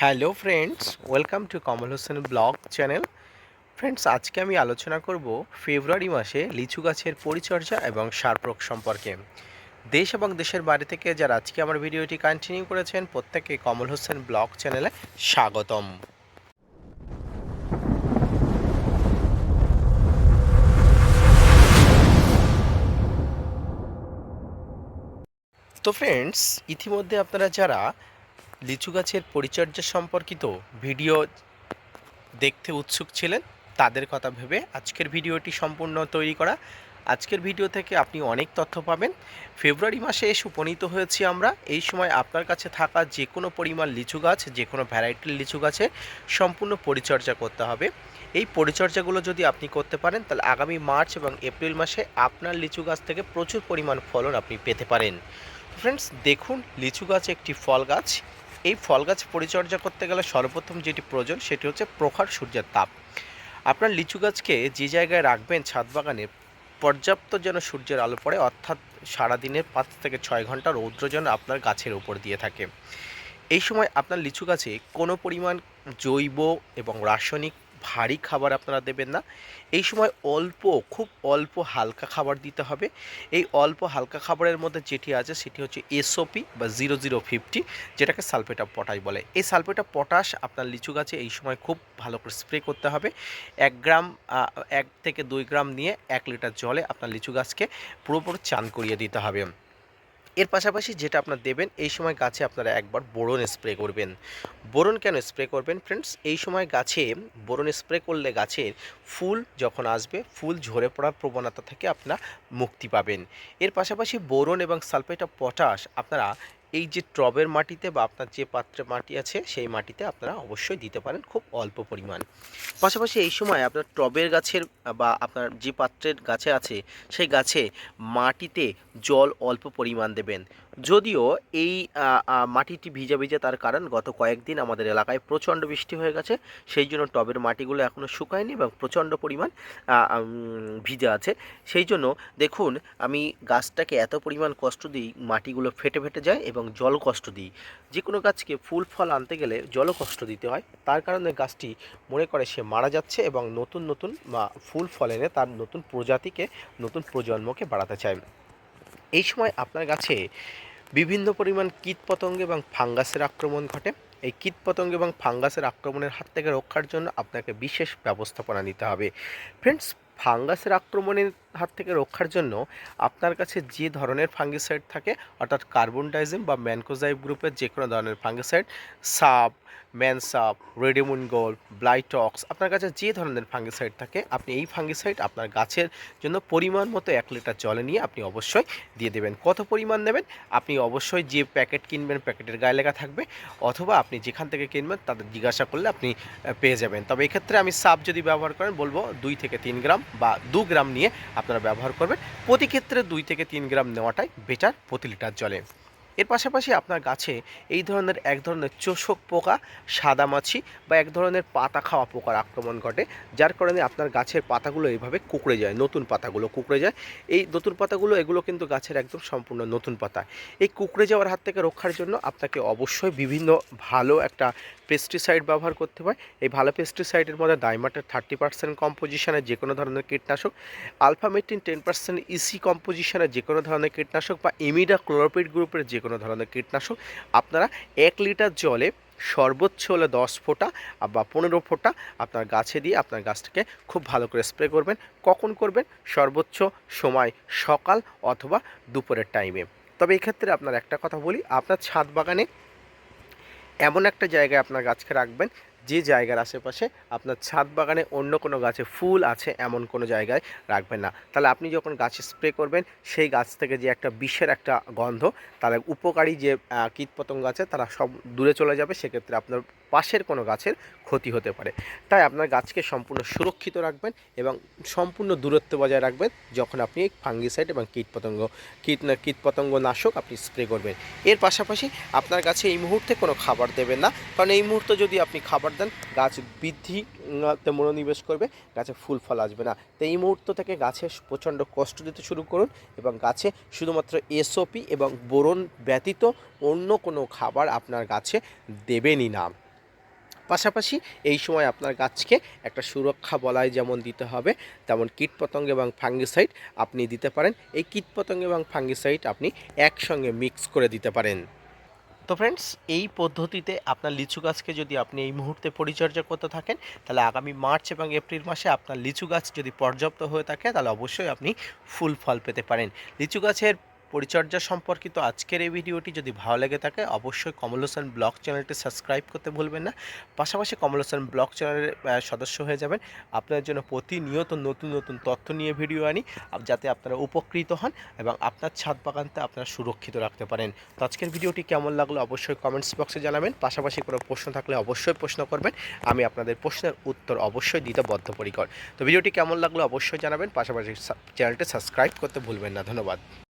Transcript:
Hello friends welcome to Kamal Hossain blog channel friends আজকে আমি আলোচনা করব ফেব্রুয়ারি মাসে লিচু গাছের পরিচর্যা এবং সার প্রয়োগ সম্পর্কে। দেশ এবং দেশের বাইরে থেকে যারা আজকে আমার ভিডিওটি কন্টিনিউ করেছেন প্রত্যেকে কমল হোসেন ব্লগ চ্যানেলে স্বাগতম। তো ফ্রেন্ডস ইতিমধ্যে আপনারা যারা লিচু গাছের পরিচর্যা সম্পর্কিত ভিডিও দেখতে উৎসুক ছিলেন, তাদের কথা ভেবে আজকের ভিডিওটি সম্পূর্ণ তৈরি করা। আজকের ভিডিও থেকে আপনি অনেক তথ্য পাবেন। ফেব্রুয়ারি মাসে এসে উপনীত হয়েছি আমরা। এই সময় আপনার কাছে থাকা যে কোনো পরিমাণ লিচু গাছ, যে কোনো ভ্যারাইটির লিচু গাছের সম্পূর্ণ পরিচর্যা করতে হবে। এই পরিচর্যাগুলো যদি আপনি করতে পারেন, তাহলে আগামী মার্চ এবং এপ্রিল মাসে আপনার লিচু গাছ থেকে প্রচুর পরিমাণ ফলন আপনি পেতে পারেন। ফ্রেন্ডস, দেখুন, লিচু গাছ একটি ফল গাছ। এই ফল গাছ পরিচর্যা করতে গেলে সর্বপ্রথম যেটি প্রয়োজন সেটি হচ্ছে প্রখর সূর্যের তাপ। আপনার লিচু গাছকে যে জায়গায় রাখবেন ছাদ বাগানে, পর্যাপ্ত যেন সূর্যের আলো পড়ে, অর্থাৎ সারাদিনের পাঁচ থেকে ছয় ঘণ্টা রৌদ্র যেন আপনার গাছের উপর দিয়ে থাকে। এই সময় আপনার লিচু গাছে কোনো পরিমাণ জৈব এবং রাসায়নিক ভারী খাবার আপনারা দেবেন না। এই সময় অল্প, খুব অল্প হালকা খাবার দিতে হবে। এই অল্প হালকা খাবারের মধ্যে যেটি আছে সেটি হচ্ছে এসওপি বা জিরো জিরো ফিফটি যেটাকে সালফেট অফ পটাশ বলে। এই সালফেট অফ পটাশ আপনার লিচু গাছে এই সময় খুব ভালো করে স্প্রে করতে হবে। এক গ্রাম এক থেকে দুই গ্রাম নিয়ে এক লিটার জলে আপনার লিচু গাছকে পুরোপুরি চান করিয়ে দিতে হবে। এর পাশাপাশি যেটা আপনার দেবেন, এই সময় গাছে আপনারা একবার বোরন স্প্রে করবেন। বোরন কেন স্প্রে করবেন ফ্রেন্ডস এই সময় গাছে বোরন স্প্রে করলে গাছের ফুল যখন আসবে, ফুল ঝরে পড়ার প্রবণতা থেকে আপনারা মুক্তি পাবেন। এর পাশাপাশি বোরন এবং সালফেট অফ পটাশ আপনারা এই যে টবের মাটিতে বা আপনার যে পাত্রে মাটি আছে, সেই মাটিতে আপনারা অবশ্যই দিতে পারেন খুব অল্প পরিমাণ। পাশাপাশি এই সময় আপনার টবের গাছের, বা আপনার যে পাত্রের গাছে আছে, সেই গাছে মাটিতে জল অল্প পরিমাণ দেবেন। যদিও এই মাটিটি ভিজা ভিজা তার কারণ গত কয়েকদিন আমাদের এলাকায় প্রচণ্ড বৃষ্টি হয়ে গেছে, সেই জন্য টবের মাটিগুলো এখনও শুকায়নি এবং প্রচণ্ড পরিমাণ ভিজা আছে। সেই জন্য দেখুন, আমি গাছটাকে এত পরিমাণ কষ্ট দিই মাটিগুলো ফেটে ফেটে যায় এবং জল কষ্ট দিই। যে কোনো গাছকে ফুল, ফল আনতে গেলে জল কষ্ট দিতে হয়। তার কারণে গাছটি মনে করে সে মারা যাচ্ছে এবং নতুন নতুন ফুল, ফল এনে তার নতুন প্রজাতিকে, নতুন প্রজন্মকে বাড়াতে চায়। এই সময় আপনার গাছে বিভিন্ন পরিমাণ কীটপতঙ্গ এবং ফাঙ্গাসের আক্রমণ ঘটে। এই কীটপতঙ্গ এবং ফাঙ্গাসের আক্রমণের হাত থেকে রক্ষার জন্য আপনাকে বিশেষ ব্যবস্থাপনা নিতে হবে। ফ্রেন্ডস, ফাঙ্গাসের আক্রমণের হাত থেকে রক্ষার জন্য আপনার কাছে যে ধরনের ফাঙ্গিসাইড থাকে, অর্থাৎ কার্বন ডাইজিম বা ম্যানকোজাইব গ্রুপের যে কোনো ধরনের ফাঙ্গিসাইড সাপ ম্যানসাপ রেডিমুন গোল্ড ব্লাইটক্স আপনার কাছে যে ধরনের ফাঙ্গিসাইড থাকে, আপনি এই ফাঙ্গিসাইড আপনার গাছের জন্য পরিমাণ মতো এক লিটার জলে নিয়ে আপনি অবশ্যই দিয়ে দেবেন। কত পরিমাণ নেবেন? আপনি অবশ্যই যে প্যাকেট কিনবেন, প্যাকেটের গায়ে লেখা থাকবে, অথবা আপনি যেখান থেকে কিনবেন, তাদের জিজ্ঞাসা করলে আপনি পেয়ে যাবেন। তবে এক্ষেত্রে আমি সাপ যদি ব্যবহার করেন, বলব দুই থেকে তিন গ্রাম বা দু গ্রাম নিয়ে আপনারা ব্যবহার করবেন। প্রতি ক্ষেত্রে দুই থেকে তিন গ্রাম নেওয়াটাই বেটার প্রতি লিটার জলে। এর পাশাপাশি আপনার গাছে এই ধরনের এক ধরনের চোষক পোকা সাদামাছি বা এক ধরনের পাতা খাওয়া পোকার আক্রমণ ঘটে, যার কারণে আপনার গাছের পাতাগুলো এইভাবে কুকড়ে যায়, নতুন পাতাগুলো কুকড়ে যায়। এই নতুন পাতাগুলো, এগুলো কিন্তু গাছের একদম সম্পূর্ণ নতুন পাতা। এই কুকড়ে যাওয়ার হাত থেকে রক্ষার জন্য আপনাকে অবশ্যই বিভিন্ন ভালো একটা পেস্টিসাইড ব্যবহার করতে হয়। এই ভালো পেস্টিসাইডের মধ্যে ডাইমাটের থার্টি পার্সেন্ট কম্পোজিশনের যে কোনো ধরনের কীটনাশক আলফামেটিন টেন পার্সেন্ট ইসি কম্পোজিশনের যে কোনো ধরনের কীটনাশক বা ইমিডা ক্লোরোপিড গ্রুপের যে কোনো ধরনের কীটনাশক, আপনারা এক লিটার জলে সর্বোচ্চ হলে দশ ফোঁটা বা পনেরো ফোঁটা আপনার গাছে দিয়ে আপনার গাছটাকে খুব ভালো করে স্প্রে করবেন। কখন করবেন? সর্বোচ্চ সময় সকাল অথবা দুপুরের টাইমে তবে এক্ষেত্রে আপনার একটা কথা বলি, আপনার ছাদ বাগানে এমন একটা জায়গায় আপনার গাছকে রাখবেন, যে জায়গার আশেপাশে আপনার ছাদ বাগানে অন্য কোনো গাছে ফুল আছে এমন কোনো জায়গায় রাখবেন না। তাহলে আপনি যখন গাছে স্প্রে করবেন, সেই গাছ থেকে যে একটা বিষের একটা গন্ধ, তাহলে উপকারী যে কীটপতঙ্গ আছে, তারা সব দূরে চলে যাবে, সেক্ষেত্রে আপনার পাশের কোনো গাছের ক্ষতি হতে পারে। তাই আপনার গাছকে সম্পূর্ণ সুরক্ষিত রাখবেন এবং সম্পূর্ণ দূরত্ব বজায় রাখবেন যখন আপনি ফাঙ্গিসাইড এবং কীটপতঙ্গ, কীট কীটপতঙ্গ নাশক আপনি স্প্রে করবেন। এর পাশাপাশি আপনার গাছে এই মুহূর্তে কোনো খাবার দেবেন না। কারণ এই মুহূর্তে যদি আপনি খাবার দেন, গাছ বৃদ্ধি তে মনোনিবেশ করবে, গাছে ফুল ফল আসবে না। তো এই মুহূর্ত থেকে গাছে প্রচণ্ড কষ্ট দিতে শুরু করুন এবং গাছে শুধুমাত্র এসওপি এবং বোরন ব্যতীত অন্য কোনো খাবার আপনার গাছে দেবেনই না। পাশাপাশি এই সময় আপনার গাছকে একটা সুরক্ষা বলয় যেমন দিতে হবে, তেমন কীটপতঙ্গ এবং ফাঙ্গিসাইড আপনি দিতে পারেন। এই কীটপতঙ্গ এবং ফাঙ্গিসাইড আপনি একসঙ্গে মিক্স করে দিতে পারেন। তো ফ্রেন্ডস এই পদ্ধতিতে আপনার লিচু গাছকে যদি আপনি এই মুহূর্তে পরিচর্যা করতে থাকেন, তাহলে আগামী মার্চ এবং এপ্রিল মাসে আপনার লিচু গাছ যদি পর্যাপ্ত হয়ে থাকে, তাহলে অবশ্যই আপনি ফুল ফল পেতে পারেন। লিচু গাছের পরিচর্যা সম্পর্কিত আজকের এই ভিডিওটি যদি ভালো লেগে থাকে, অবশ্যই কমল হোসেন ব্লগ চ্যানেলটি সাবস্ক্রাইব করতে ভুলবেন না। পাশাপাশি কমল হোসেন ব্লগ চ্যানেলের সদস্য হয়ে যাবেন। আপনার জন্য প্রতিনিয়ত নতুন নতুন তথ্য নিয়ে ভিডিও আনি যাতে আপনারা উপকৃত হন এবং আপনার ছাদ বাগানতে আপনারা সুরক্ষিত রাখতে পারেন। তো আজকের ভিডিওটি কেমন লাগল অবশ্যই কমেন্টস বক্সে জানাবেন। পাশাপাশি কোনো প্রশ্ন থাকলে অবশ্যই প্রশ্ন করবেন। আমি আপনাদের প্রশ্নের উত্তর অবশ্যই দিতে বদ্ধপরিকর। তো ভিডিওটি কেমন লাগল অবশ্যই জানাবেন। পাশাপাশি চ্যানেলটি সাবস্ক্রাইব করতে ভুলবেন না। ধন্যবাদ।